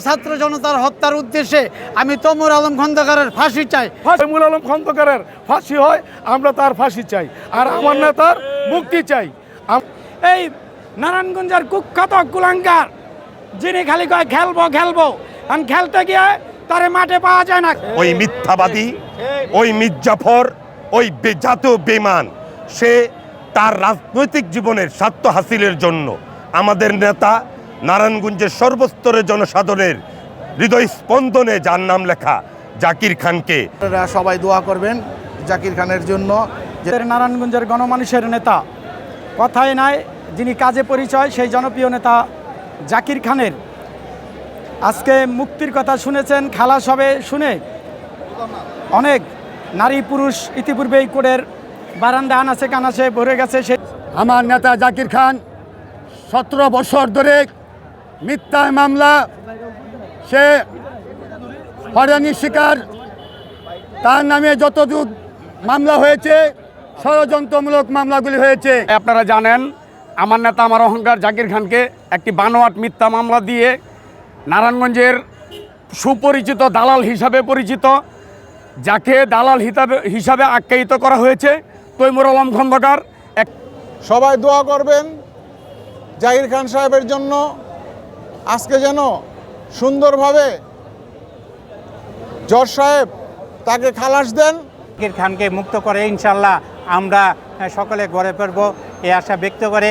ছাত্র জনতার হত্যার উদ্দেশ্যে আমি তমর আলম খন্দকারের ফাঁসি চাই। ফাঁসিমুল আলম খন্দকারের ফাঁসি হয় আমরা তার ফাঁসি চাই। আর আমার নেতার মুক্তি চাই। এই নারায়ণগঞ্জের কুখ্যাত কুলাঙ্কার যিনি খালি কয় খেলব খেলব। কারণ খেলতে গিয়ে তারে মাঠে পাওয়া যায় না। ওই মিথ্যাবাদী ওই মির্জাফর ওই বে- জাতীয় বেমান সে তার রাজনৈতিক জীবনের স্বার্থ হাসিলের জন্য আমাদের নেতা নারায়ণগঞ্জের সর্বস্তরের জনসাধারণের হৃদয় স্পন্দনে যার নাম লেখা জাকির খানকে। আপনারা সবাই দোয়া করবেন জাকির খানের জন্য নারায়ণগঞ্জের গণমানুষের নেতা কথায় নাই যিনি কাজে পরিচয় সেই জনপ্রিয় নেতা জাকির খানের। আজকে মুক্তির কথা শুনেছেন খালাস হবে শুনে অনেক নারী পুরুষ ইতিপূর্বেই কোর্টের বারান্দা আনাচে কানাচে ভরে গেছে সে আমার নেতা জাকির খান সতেরো বছর ধরে মিথ্যা মামলা সে হয়রানির শিকার। তার নামে যতদূর মামলা হয়েছে ষড়যন্ত্রমূলক মামলাগুলি হয়েছে। আপনারা জানেন আমার নেতা আমার অহংকার জাকির খানকে একটি বানোয়াট মিথ্যা মামলা দিয়ে নারায়ণগঞ্জের সুপরিচিত দালাল হিসাবে পরিচিত যাকে দালাল হিসাবে হিসাবে আখ্যায়িত করা হয়েছে তৈমুর আলম খন্দকার। এক সবাই দোয়া করবেন জাকির খান সাহেবের জন্য। আজকে যেন সুন্দরভাবে জজ সাহেব তাকে খালাস দেন। জাকির খানকে মুক্ত করে ইনশাল্লাহ আমরা সকলে গড়ে ফেরব এই আশা ব্যক্ত করে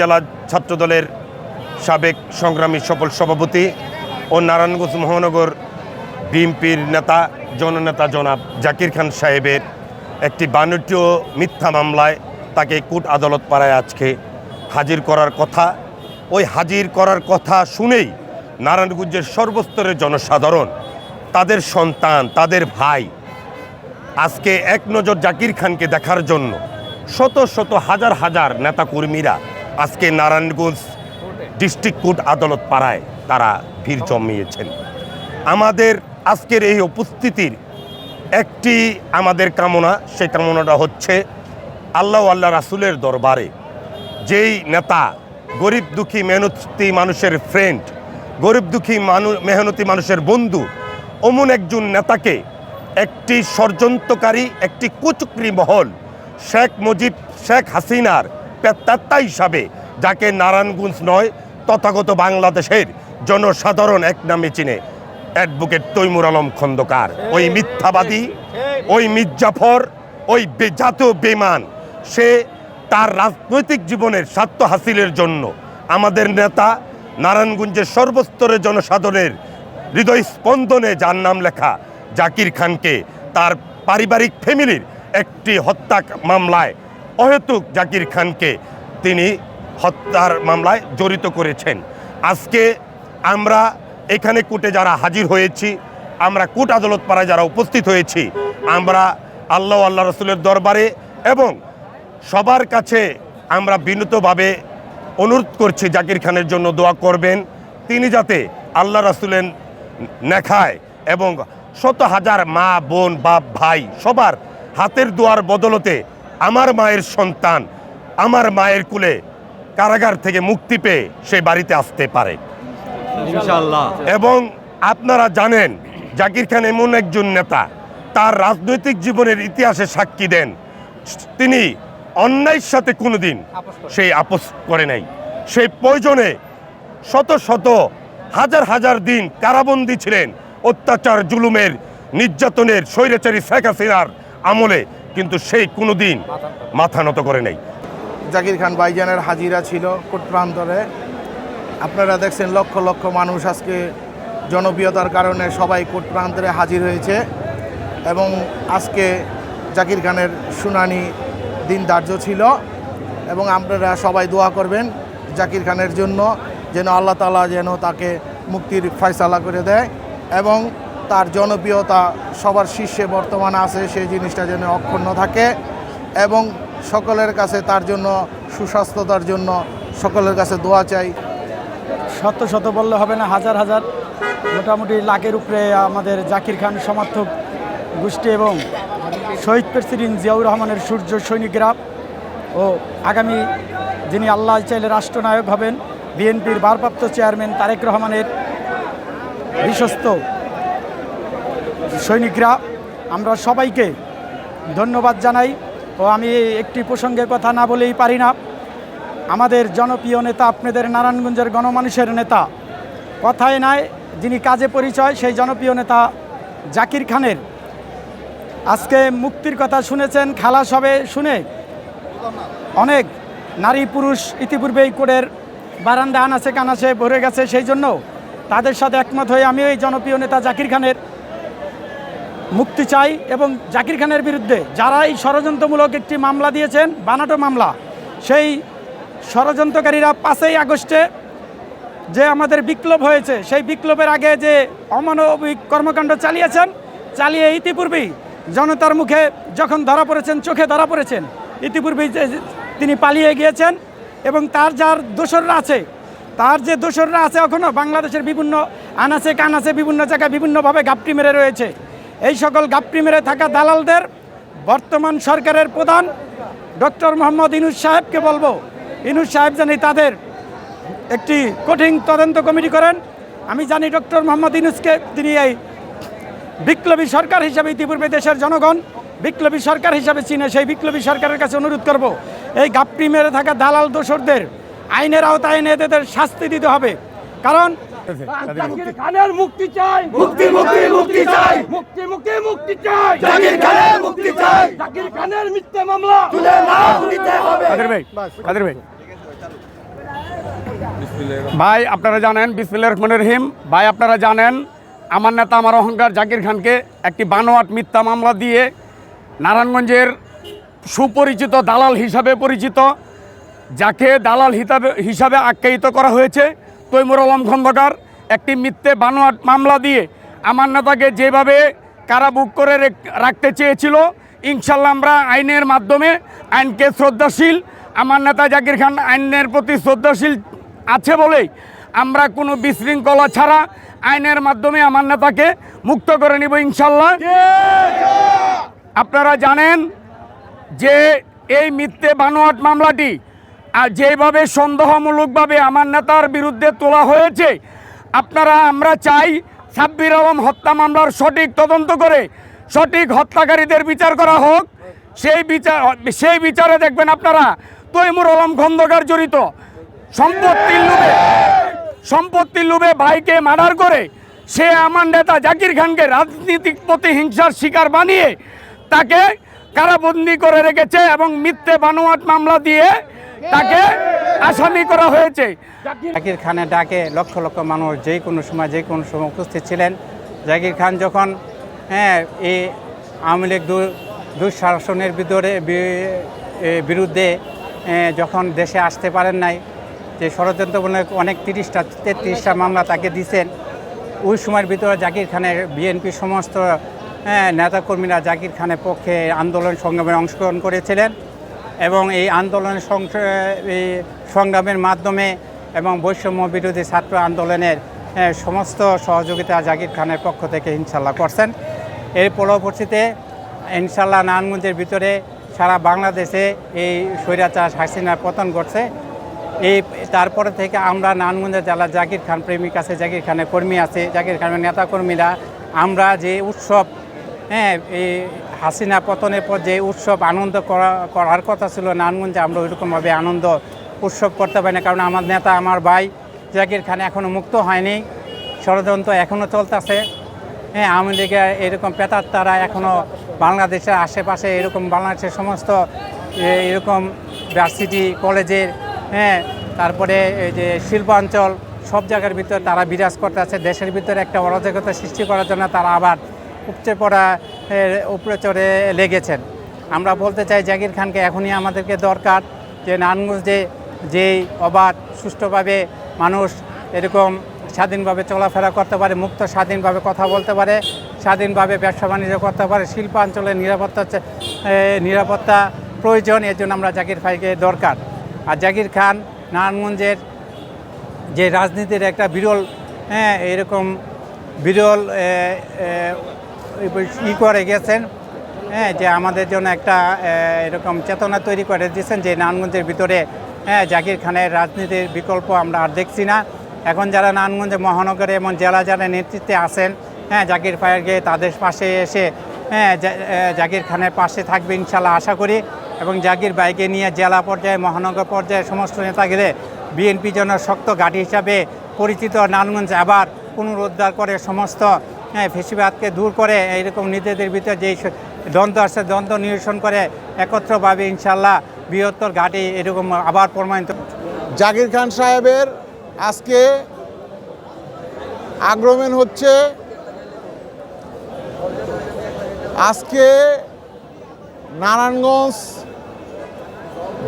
জেলা ছাত্রদলের সাবেক সংগ্রামী সফল সভাপতি ও নারায়ণগঞ্জ মহানগর বিএনপির নেতা, জননেতা জনাব জাকির খান সাহেবের একটি বাণিজ্য মিথ্যা মামলায় তাকে কোর্ট আদালত পাড়ায় আজকে হাজির করার কথা। ওই হাজির করার কথা শুনেই নারায়ণগঞ্জের সর্বস্তরের জনসাধারণ, তাদের সন্তান, তাদের ভাই আজকে এক নজর জাকির খানকে দেখার জন্য শত শত হাজার হাজার নেতাকর্মীরা আজকে নারায়ণগঞ্জ ডিস্ট্রিক্ট কোর্ট আদালত পাড়ায় তারা ভিড় জমিয়েছেন। আমাদের আজকের এই উপস্থিতির একটি আমাদের কামনা, সেই কামনাটা হচ্ছে আল্লাহ আল্লাহ রাসুলের দরবারে যেই নেতা, গরিব দুঃখী মেহনতি মানুষের ফ্রেন্ড গরিব দুঃখী মানুষ মেহনতি মানুষের বন্ধু, অমন একজন নেতাকে একটি ষড়যন্ত্রকারী, একটি কুচুকরি মহল, শেখ মুজিব, শেখ হাসিনার পেত্তাত্তা হিসাবে যাকে নারায়ণগঞ্জ নয় তথাগত বাংলাদেশের জনসাধারণ এক নামে চিনে। অ্যাডভোকেট তৈমুর আলম খন্দকার ওই মিথ্যাবাদী ওই মির্জাফর ওই বে- জাতীয় বেমান সে তার রাজনৈতিক জীবনের স্বার্থ হাসিলের জন্য আমাদের নেতা নারায়ণগঞ্জের সর্বস্তরের জনসাধারণের হৃদয় স্পন্দনে যার নাম লেখা জাকির খানকে তার পারিবারিক ফ্যামিলির একটি হত্যা মামলায় অহেতুক জাকির খানকে তিনি হত্যার মামলায় জড়িত করেছেন। আজকে আমরা এখানে কোর্টে যারা হাজির হয়েছি, আমরা কোর্ট আদালত পাড়ায় যারা উপস্থিত হয়েছি, আমরা আল্লাহ আল্লাহ রসুলের দরবারে এবং সবার কাছে আমরা বিনীতভাবে অনুরোধ করছি, জাকির খানের জন্য দোয়া করবেন। তিনি যাতে আল্লাহ রাসুলের নেখায় এবং শত হাজার মা, বোন, বাপ, ভাই সবার হাতের দোয়ার বদলতে আমার মায়ের সন্তান আমার মায়ের কুলে কারাগার থেকে মুক্তি পেয়ে সে বাড়িতে আসতে পারে। এবং আপনারা জানেন জাকির খান এমন একজন নেতা তার রাজনৈতিক জীবনের ইতিহাসে সাক্ষী দেন। তিনি অন্যায়ের সাথে কোনোদিন সেই আপোষ করে নাই। সেই প্রয়োজনে শত শত হাজার হাজার দিন কারাবন্দী ছিলেন অত্যাচার জুলুমের নির্যাতনের স্বৈরাচারী শেখ হাসিনার আমলে। কিন্তু সেই কোনো দিন মাথা নত করে নেই। জাকির খান ভাইজানের হাজিরা ছিল কোট প্রান্তরে আপনারা দেখছেন লক্ষ লক্ষ মানুষ আজকে জনপ্রিয়তার কারণে সবাই কোট প্রান্তরে হাজির হয়েছে এবং আজকে জাকির খানের শুনানি দিন ধার্য ছিল এবং আপনারা সবাই দোয়া করবেন জাকির খানের জন্য যেন আল্লাহ তালা যেন তাকে মুক্তির ফয়সালা করে দেয় এবং তার জনপ্রিয়তা সবার শীর্ষে বর্তমানে আছে, সেই জিনিসটা যেন অক্ষুণ্ণ থাকে এবং সকলের কাছে তার জন্য, সুস্বাস্থ্যতার জন্য সকলের কাছে দোয়া চাই। শত শত বললে হবে না, হাজার হাজার। মোটামুটি লাখের উপরে আমাদের জাকির খান সমর্থক গোষ্ঠী এবং শহীদ প্রেসিডেন্ট জিয়াউর রহমানের সূর্য সৈনিকরা ও আগামী যিনি আল্লাহ চাইলে রাষ্ট্রনায়ক হবেন, বিএনপির ভারপ্রাপ্ত চেয়ারম্যান তারেক রহমানের বিশ্বস্ত সৈনিকরা, আমরা সবাইকে ধন্যবাদ জানাই ও আমি একটি প্রসঙ্গের কথা না বলেই পারি না। আমাদের জনপ্রিয় নেতা, আপনাদের নারায়ণগঞ্জের গণমানুষের নেতা, কথায় নয়, যিনি কাজে পরিচয়, সেই জনপ্রিয় নেতা জাকির খানের। আজকে মুক্তির কথা শুনেছেন, খালাস হবে শুনে অনেক নারী পুরুষ ইতিপূর্বেই কোডের বারান্দা আনাচে কানাচে ভরে গেছে, সেই জন্য তাদের সাথে একমত হয়ে আমি এই জনপ্রিয় নেতা জাকির খানের মুক্তি চাই এবং জাকির খানের বিরুদ্ধে যারা এই ষড়যন্ত্রমূলক একটি মামলা দিয়েছেন, বানাটো মামলা, সেই ষড়যন্ত্রকারীরা পাঁচই আগস্টে যে আমাদের বিপ্লব হয়েছে, সেই বিপ্লবের আগে যে অমানবিক কর্মকাণ্ড চালিয়েছেন, চালিয়ে ইতিপূর্বেই জনতার মুখে যখন ধরা পড়েছেন, চোখে ধরা পড়েছেন, ইতিপূর্বেই যে তিনি পালিয়ে গিয়েছেন এবং তার যার দোসররা আছে, তার যে দোসররা আছে এখনও বাংলাদেশের বিভিন্ন আনাচে কানাচে বিভিন্ন জায়গায় বিভিন্নভাবে গাপটি মেরে রয়েছে। এই সকল গাপটি মেরে থাকা দালালদের বর্তমান সরকারের প্রধান ডক্টর মোহাম্মদ ইনুস সাহেবকে বলব। ইনুস সাহেব জানি তাদের একটি কঠিন তদন্ত কমিটি করেন। আমি জানি ডক্টর মোহাম্মদ ইনুসকে, তিনি এই বিপ্লবী সরকার হিসাবে ইতিপূর্বে দেশের জনগণ, বিপ্লবী সরকার হিসাবে চিনে সেই বিপ্লবী সরকারের কাছে অনুরোধ করব, এই গাপটি মেরে থাকা দালাল দোসরদের আইনের আওতায় এনে এদের শাস্তি দিতে হবে। কারণ খানের মুক্তি চাই মুক্তি মুক্তি মুক্তি চাই মুক্তি মুক্তি মুক্তি চাই জাকির খানের মুক্তি চাই জাকির খানের মিথ্যা মামলা তুলে নাও নিতে হবে কাদের ভাই কাদের ভাই ভাই আপনারা জানেন বিসমিল্লাহির রহমানির রহিম ভাই আপনারা জানেন আমার নেতা আমার অহংকার জাকির খানকে একটি বানোয়াট মিথ্যা মামলা দিয়ে নারায়ণগঞ্জের সুপরিচিত দালাল হিসাবে পরিচিত যাকে দালাল হিসাবে হিসাবে আখ্যায়িত করা হয়েছে তৈমুর আলম খন্দকার একটি মিথ্যে বানোয়াট মামলা দিয়ে আমার নেতাকে যেভাবে কারাবুক করে রেখ- রাখতে চেয়েছিল ইনশাল্লাহ আমরা আইনের মাধ্যমে আইনকে শ্রদ্ধাশীল আমার নেতা জাকির খান আইনের প্রতি শ্রদ্ধাশীল আছে বলেই আমরা কোনো বিশৃঙ্খলা ছাড়া আইনের মাধ্যমে আমার নেতাকে মুক্ত করে নিব ইনশাল্লাহ। আপনারা জানেন যে এই মিথ্যে বানোয়াট মামলাটি আর যেভাবে সন্দেহমূলকভাবে আমার নেতার বিরুদ্ধে তোলা হয়েছে, আপনারা, আমরা চাই সাব্বির আলম হত্যা মামলার সঠিক তদন্ত করে সঠিক হত্যাকারীদের বিচার করা হোক। সেই বিচার, সেই বিচারে দেখবেন আপনারা, তৈমুর আলম খন্দকার জড়িত। সম্পত্তির লোভে সম্পত্তির লোভে ভাইকে মার্ডার করে সে আমার নেতা জাকির খানকে রাজনীতিক প্রতিহিংসার শিকার বানিয়ে তাকে কারাবন্দি করে রেখেছে এবং মিথ্যে বানোয়াট মামলা দিয়ে তাকে আসামি করা হয়েছে। জাকির খানের ডাকে লক্ষ লক্ষ মানুষ যে কোনো সময় যে কোনো সময় উপস্থিত ছিলেন। জাকির খান যখন হ্যাঁ এই আওয়ামী লীগ দুঃশাসনের ভিতরে বিরুদ্ধে যখন দেশে আসতে পারেন নাই যে ষড়যন্ত্রমূলক অনেক তিরিশটা তেত্রিশটা মামলা তাকে দিয়েছেন ওই সময়ের ভিতরে জাকির খানের বিএনপি সমস্ত হ্যাঁ, নেতাকর্মীরা জাকির খানের পক্ষে আন্দোলন সংগ্রামে অংশগ্রহণ করেছিলেন। এবং এই এই সংগ্রামের মাধ্যমে এবং বৈষম্য বিরোধী ছাত্র আন্দোলনের সমস্ত সহযোগিতা জাকির খানের পক্ষ থেকে ইনশাল্লাহ করছেন। এর পরবর্তীতে ইনশাল্লাহ নারায়ণগঞ্জের ভিতরে সারা বাংলাদেশে এই স্বৈরাচার হাসিনার পতন ঘটছে। এই, তারপরে থেকে আমরা নারায়ণগঞ্জের জেলা জাকির খান প্রেমিক আছে, জাকির খানের কর্মী আছে, জাকির খানের নেতাকর্মীরা, আমরা যে উৎসব হ্যাঁ এই হাসিনা পতনের পর যে উৎসব আনন্দ করা, করার কথা ছিল নারায়ণগঞ্জে, আমরা ওইরকমভাবে আনন্দ উৎসব করতে পারি না। কারণ আমার নেতা, আমার ভাই জাকির খান এখনও মুক্ত হয়নি। ষড়যন্ত্র এখনও চলতেছে। হ্যাঁ আওয়ামী লীগের এরকম পেতার তারা এখনও বাংলাদেশের আশেপাশে এরকম, বাংলাদেশের সমস্ত এরকম ভার্সিটি কলেজের হ্যাঁ তারপরে এই যে শিল্পাঞ্চল সব জায়গার ভিতরে তারা বিরাজ করতে আছে দেশের ভিতরে একটা অরাজকতা সৃষ্টি করার জন্য তারা আবার উপচে পড়া উপরে চড়ে লেগেছেন। আমরা বলতে চাই জাকির খানকে এখনই আমাদেরকে দরকার যে নারায়ণগঞ্জে যেই অবাধ, সুষ্ঠুভাবে মানুষ এরকম স্বাধীনভাবে চলাফেরা করতে পারে, মুক্ত স্বাধীনভাবে কথা বলতে পারে, স্বাধীনভাবে ব্যবসা বাণিজ্য করতে পারে, শিল্পাঞ্চলের নিরাপত্তা নিরাপত্তা প্রয়োজন, এর জন্য আমরা জাকির ভাইকে দরকার। আর জাকির খান নারায়ণগঞ্জের যে রাজনীতির একটা বিরল হ্যাঁ এরকম বিরল ই করে গেছেন। হ্যাঁ যে আমাদের জন্য একটা এরকম চেতনা তৈরি করে দিয়েছেন যে নারায়ণগঞ্জের ভিতরে হ্যাঁ জাকির খানের রাজনীতির বিকল্প আমরা আর দেখছি না। এখন যারা নারায়ণগঞ্জে মহানগরে এবং জেলা যারা নেতৃত্বে আছেন হ্যাঁ জাকির ফায়ারকে তাদের পাশে এসে হ্যাঁ জাকির খানের পাশে থাকবে ইনশাল্লাহ আশা করি। এবং জাকির বাইকে নিয়ে জেলা পর্যায়ে, মহানগর পর্যায়ে সমস্ত নেতাগিরে বিএনপি জন্য শক্ত ঘাঁটি হিসাবে পরিচিত নারায়ণগঞ্জ আবার পুনরুদ্ধার করে সমস্ত হ্যাঁ, ফেসিবাদকে দূর করে এইরকম নিজেদের ভিতরে যেই দ্বন্দ্ব আছে দ্বন্দ্ব নিরসন করে একত্রভাবে ইনশাল্লাহ বৃহত্তর ঘাটে এরকম আবার প্রমাণিত জাকির খান সাহেবের আজকে আগ্রমেন হচ্ছে আজকে নারায়ণগঞ্জ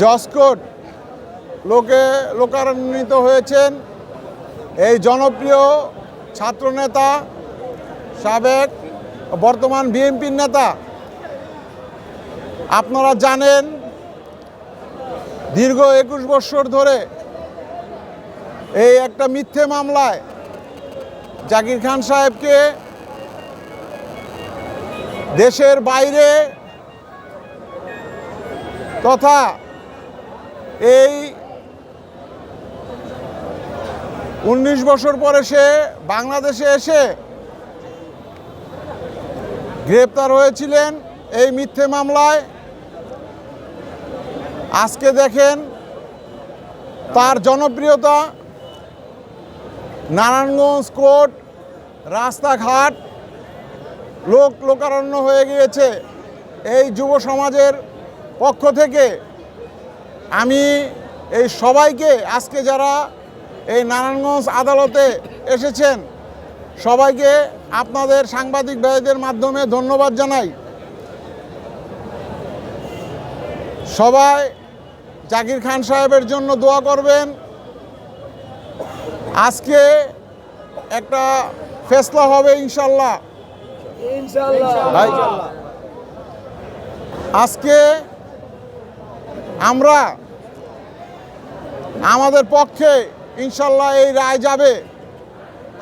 জসকোট লোকে লোকান্বিত হয়েছেন। এই জনপ্রিয় ছাত্রনেতা সাবেক বর্তমান বিএনপির নেতা। আপনারা জানেন, দীর্ঘ একুশ বছর ধরে এই একটা মিথ্যে মামলায় জাকির খান সাহেবকে দেশের বাইরে তথা এই উনিশ বছর পরে সে বাংলাদেশে এসে গ্রেপ্তার হয়েছিলেন এই মিথ্যে মামলায়। আজকে দেখেন তার জনপ্রিয়তা, নারায়ণগঞ্জ কোর্ট, রাস্তাঘাট লোক লোকারণ্য হয়ে গিয়েছে। এই যুব সমাজের পক্ষ থেকে আমি এই সবাইকে, আজকে যারা এই নারায়ণগঞ্জ আদালতে এসেছেন সবাইকে আপনাদের সাংবাদিক ভাইদের মাধ্যমে ধন্যবাদ জানাই। সবাই জাকির খান সাহেবের জন্য দোয়া করবেন। আজকে একটা ফেসলা হবে ইনশাল্লাহ। আজকে আমরা আমাদের পক্ষে ইনশাল্লাহ এই রায় যাবে।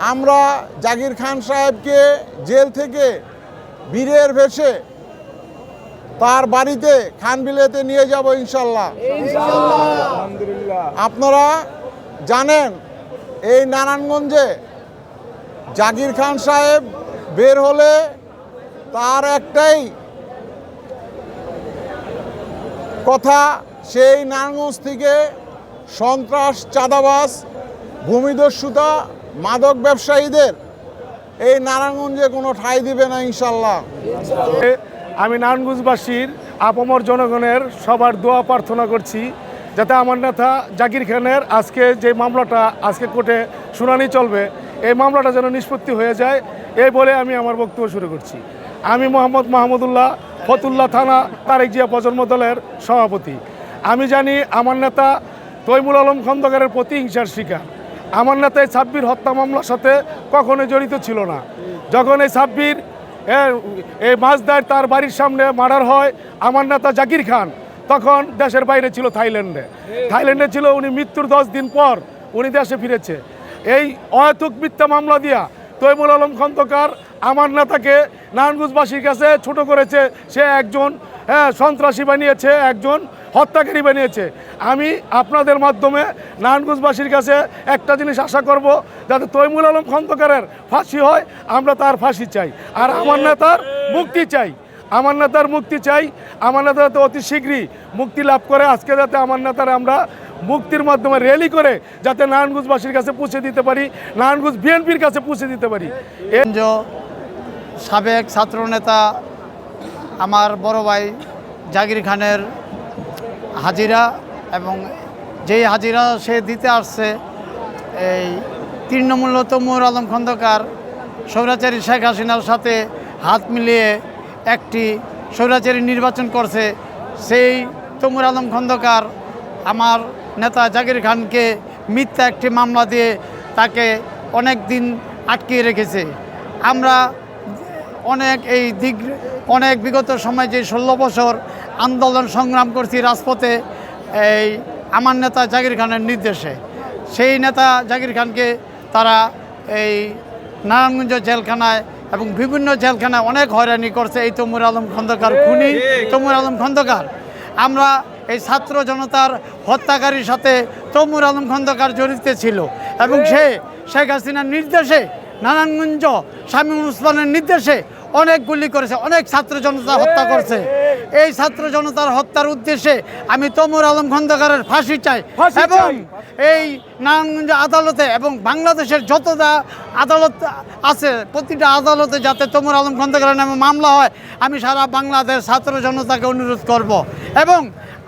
আমরা জাকির খান সাহেবকে জেল থেকে বীরের ভেসে তার বাড়িতে খানবিলেতে নিয়ে যাব ইনশাল্লাহ। আপনারা জানেন এই নারায়ণগঞ্জে জাকির খান সাহেব বের হলে তার একটাই কথা সেই নারায়ণগঞ্জ থেকে সন্ত্রাস চাঁদাবাস ভূমিদস্যুতা মাদক ব্যবসায়ীদের। এই নারায়ণগঞ্জে কোনো ঠাই দিবে না, ইনশাল্লাহ। আমি নারায়ণগঞ্জবাসীর, আপামর জনগণের সবার দোয়া প্রার্থনা করছি, যাতে আমার নেতা জাকির খানের আজকে যে মামলাটা, আজকে কোর্টে শুনানি চলবে, এই মামলাটা যেন নিষ্পত্তি হয়ে যায়, এই বলে আমি আমার বক্তব্য শুরু করছি। আমি মোহাম্মদ মাহমুদুল্লাহ, ফতুল্লাহ থানা তারেক জিয়া প্রজন্ম দলের সভাপতি। আমি জানি আমার নেতা তৈমুল আলম খন্দকারের প্রতিহিংসার শিকার। আমার নেতা এই সাব্বির হত্যা মামলার সাথে কখনো জড়িত ছিল না। যখন এই সাব্বির এই মাছদার তার বাড়ির সামনে মার্ডার হয় আমার নেতা জাকির খান, তখন দেশের বাইরে ছিল থাইল্যান্ডে। থাইল্যান্ডে ছিল উনি মৃত্যুর দশ দিন পর উনি দেশে ফিরেছে। এই অহেতুক মিথ্যা মামলা দিয়া তৈমুল আলম খন্দকার আমার নেতাকে নারায়ণগঞ্জবাসীর কাছে ছোট করেছে। সে একজন হ্যাঁ সন্ত্রাসী বানিয়েছে একজন। হত্যাকারী বানিয়েছে। আমি আপনাদের মাধ্যমে নারায়ণগঞ্জবাসীর কাছে একটা জিনিস আশা করব, যাতে তৈমুল আলম খন্দকারের ফাঁসি হয়, আমরা তার ফাঁসি চাই। আর আমার নেতার মুক্তি চাই। আমার নেতার মুক্তি চাই। আমার নেতা যাতে অতি শীঘ্রই মুক্তি লাভ করে, আজকে যাতে আমার নেতার আমরা মুক্তির মাধ্যমে র্যালি করে, যাতে নারায়ণগঞ্জবাসীর কাছে পৌঁছে দিতে পারি, নারায়ণগঞ্জ বিএনপির কাছে পৌঁছে দিতে পারি। সাবেক ছাত্রনেতা আমার বড় ভাই জাগির খানের হাজিরা এবং যেই হাজিরা সে দিতে আসছে, এই তৃণমূল তমুর আলম খন্দকার, স্বৈরাচারী শেখ হাসিনার সাথে হাত মিলিয়ে একটি স্বৈরাচারী নির্বাচন করছে, সেই তমুর আলম খন্দকার আমার নেতা জাকির খানকে মিথ্যা একটি মামলা দিয়ে তাকে অনেক দিন আটকিয়ে রেখেছে। আমরা অনেক এই দিক অনেক বিগত সময় যে ষোলো বছর আন্দোলন সংগ্রাম করছি রাজপথে এই আমার নেতা জাকির খানের নির্দেশে। সেই নেতা জাকির খানকে তারা এই নারায়ণগঞ্জ জেলখানায় এবং বিভিন্ন জেলখানায় অনেক হয়রানি করছে এই তমুর আলম খন্দকার খুনি, তমুর আলম খন্দকার। আমরা এই ছাত্র জনতার হত্যাকারীর সাথে তমুর আলম খন্দকার জড়িত ছিল এবং সে শেখ হাসিনার নির্দেশে, নারায়ণগঞ্জ স্বামী উসমানের নির্দেশে অনেক গুলি করেছে অনেক ছাত্র জনতা হত্যা করছে। এই ছাত্র জনতার হত্যার উদ্দেশ্যে আমি তমুর আলম খন্দকারের ফাঁসি চাই এবং এই নারায়ণগঞ্জ আদালতে এবং বাংলাদেশের যতটা আদালত আছে প্রতিটা আদালতে যাতে তমুর আলম খন্দকারের নামে মামলা হয় আমি সারা বাংলাদেশ ছাত্র জনতাকে অনুরোধ করব। এবং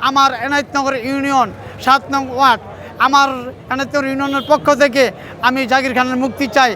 আমার এনায়তনগর ইউনিয়ন সাত নং ওয়ার্ড আমার এনায়তনগর ইউনিয়নের পক্ষ থেকে আমি জাকির খানের মুক্তি চাই।